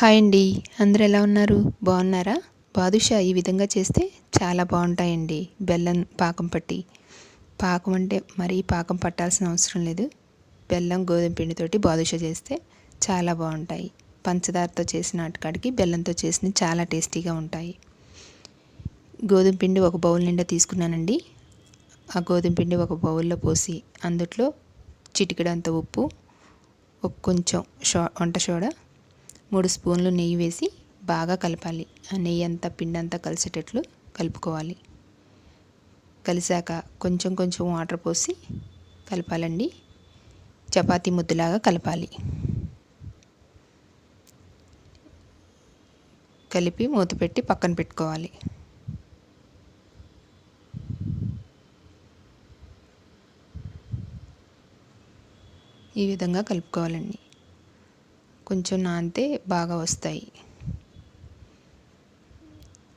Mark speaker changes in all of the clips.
Speaker 1: Hi అండి. అందరు ఎలా ఉన్నారు? బాగున్నారా? బాదుషా ఈ విధంగా చేస్తే చాలా బాగుంటాయండి. బెల్లం పాకం పట్టి. పాకం అంటే మరీ పాకం పట్టాల్సిన అవసరం లేదు. బెల్లం గోధుమ పిండితోటి బాదుషా చేస్తే చాలా బాగుంటాయి. పంచదారతో చేసిన అటుకాడికి బెల్లంతో చేసిన చాలా టేస్టీగా ఉంటాయి. గోధుమ పిండి ఒక బౌల్ నిండా తీసుకున్నానండి. ఆ గోధుమ పిండి ఒక బౌల్లో పోసి అందుట్లో చిటికడంత ఉప్పు ఒక కొంచెం షో వంట సోడా మూడు స్పూన్లు నెయ్యి వేసి బాగా కలపాలి. ఆ నెయ్యి అంతా పిండి అంతా కలిసేటట్లు కలుపుకోవాలి. కలిసాక కొంచెం కొంచెం వాటర్ పోసి కలపాలండి. చపాతీ ముద్దలాగా కలపాలి. కలిపి మూత పెట్టి పక్కన పెట్టుకోవాలి. ఈ విధంగా కలుపుకోవాలండి. కొంచెం నానితే బాగా వస్తాయి.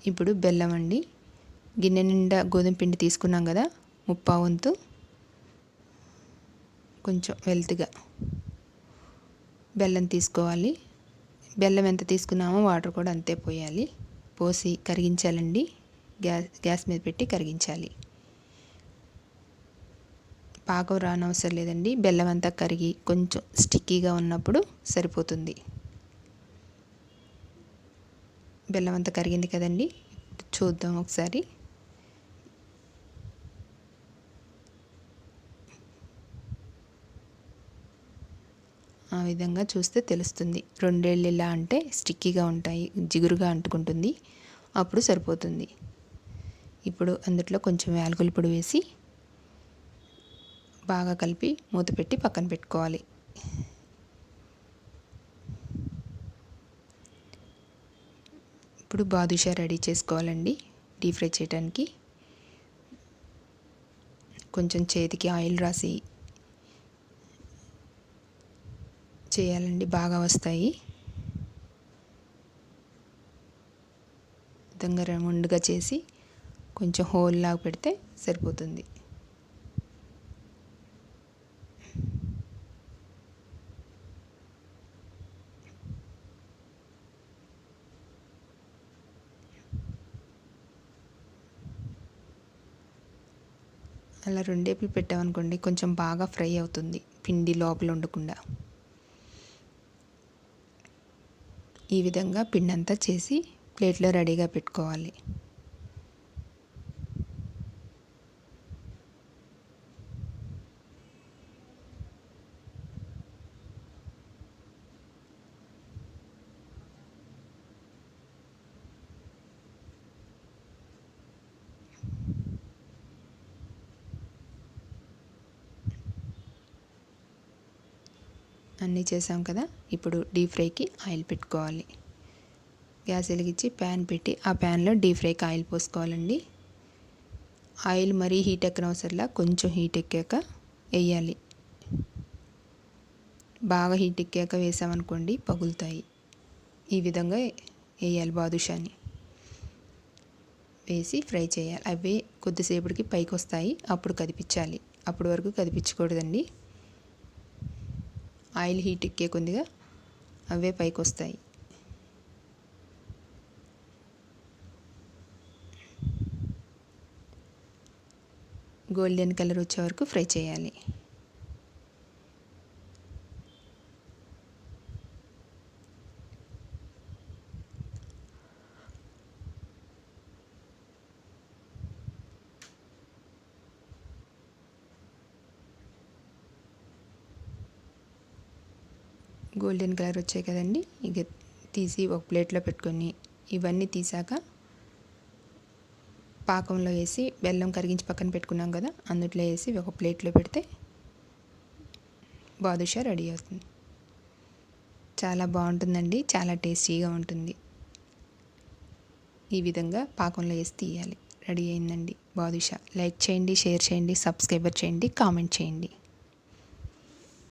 Speaker 1: ఇప్పుడు బెల్లం అండి. గిన్నె నిండా గోధుమ పిండి తీసుకున్నాం కదా ముప్పా వంతు కొంచెం వెల్త్గా బెల్లం తీసుకోవాలి. బెల్లం ఎంత తీసుకున్నామో వాటర్ కూడా అంతే పోయాలి. పోసి కరిగించాలండి. గ్యాస్ గ్యాస్ మీద పెట్టి కరిగించాలి. పాకం రానవసరం లేదండి. బెల్లం అంతా కరిగి కొంచెం స్టిక్కీగా ఉన్నప్పుడు సరిపోతుంది. బెల్లం అంతా కరిగింది కదండి. చూద్దాం ఒకసారి. ఆ విధంగా చూస్తే తెలుస్తుంది. రెండేళ్ళు ఇలా అంటే స్టిక్కీగా ఉంటాయి జిగురుగా అంటుకుంటుంది. అప్పుడు సరిపోతుంది. ఇప్పుడు అందులో కొంచెం యాలకుల పొడి వేసి బాగా కలిపి మూత పెట్టి పక్కన పెట్టుకోవాలి. ఇప్పుడు బాదుషా రెడీ చేసుకోవాలండి. డీప్ ఫ్రై చేయడానికి కొంచెం చేతికి ఆయిల్ రాసి చేయాలండి బాగా వస్తాయి. విధంగా రౌండ్గా చేసి కొంచెం హోల్ లాగా పెడితే సరిపోతుంది. అలా రెండేపులు పెట్టామనుకోండి కొంచెం బాగా ఫ్రై అవుతుంది పిండి లోపల ఉండకుండా ఈ విధంగా పిండి అంతా చేసి ప్లేట్లో రెడీగా పెట్టుకోవాలి. అన్నీ చేసాం కదా ఇప్పుడు డీప్ ఫ్రైకి ఆయిల్ పెట్టుకోవాలి. గ్యాస్ వెలిగించి ప్యాన్ పెట్టి ఆ ప్యాన్లో డీప్ ఫ్రైకి ఆయిల్ పోసుకోవాలండి. ఆయిల్ మరీ హీట్ ఎక్కనవసరంలా కొంచెం హీట్ ఎక్కాక వేయాలి. బాగా హీట్ ఎక్కాక వేసామనుకోండి పగులుతాయి. ఈ విధంగా వేయాలి బాదుషాని. వేసి ఫ్రై చేయాలి. అవి కొద్దిసేపటికి పైకి వస్తాయి అప్పుడు కదిపించాలి. అప్పటి వరకు కదిపించకూడదండి. ఆయిల్ హీట్ ఎక్కే కొద్దిగా అవే పైకి వస్తాయి గోల్డెన్ కలర్ వచ్చే వరకు ఫ్రై చేయాలి. గోల్డెన్ కలర్ వచ్చాయి కదండి. ఇక తీసి ఒక ప్లేట్లో పెట్టుకొని ఇవన్నీ తీసాక పాకంలో వేసి బెల్లం కరిగించి పక్కన పెట్టుకున్నాం కదా అందుట్లో వేసి ఒక ప్లేట్లో పెడితే బాదుషా రెడీ అవుతుంది. చాలా బాగుంటుందండి చాలా టేస్టీగా ఉంటుంది. ఈ విధంగా పాకంలో వేసి తీయాలి. రెడీ అయిందండి బాదుషా. లైక్ చేయండి షేర్ చేయండి సబ్స్క్రైబర్ చేయండి కామెంట్ చేయండి.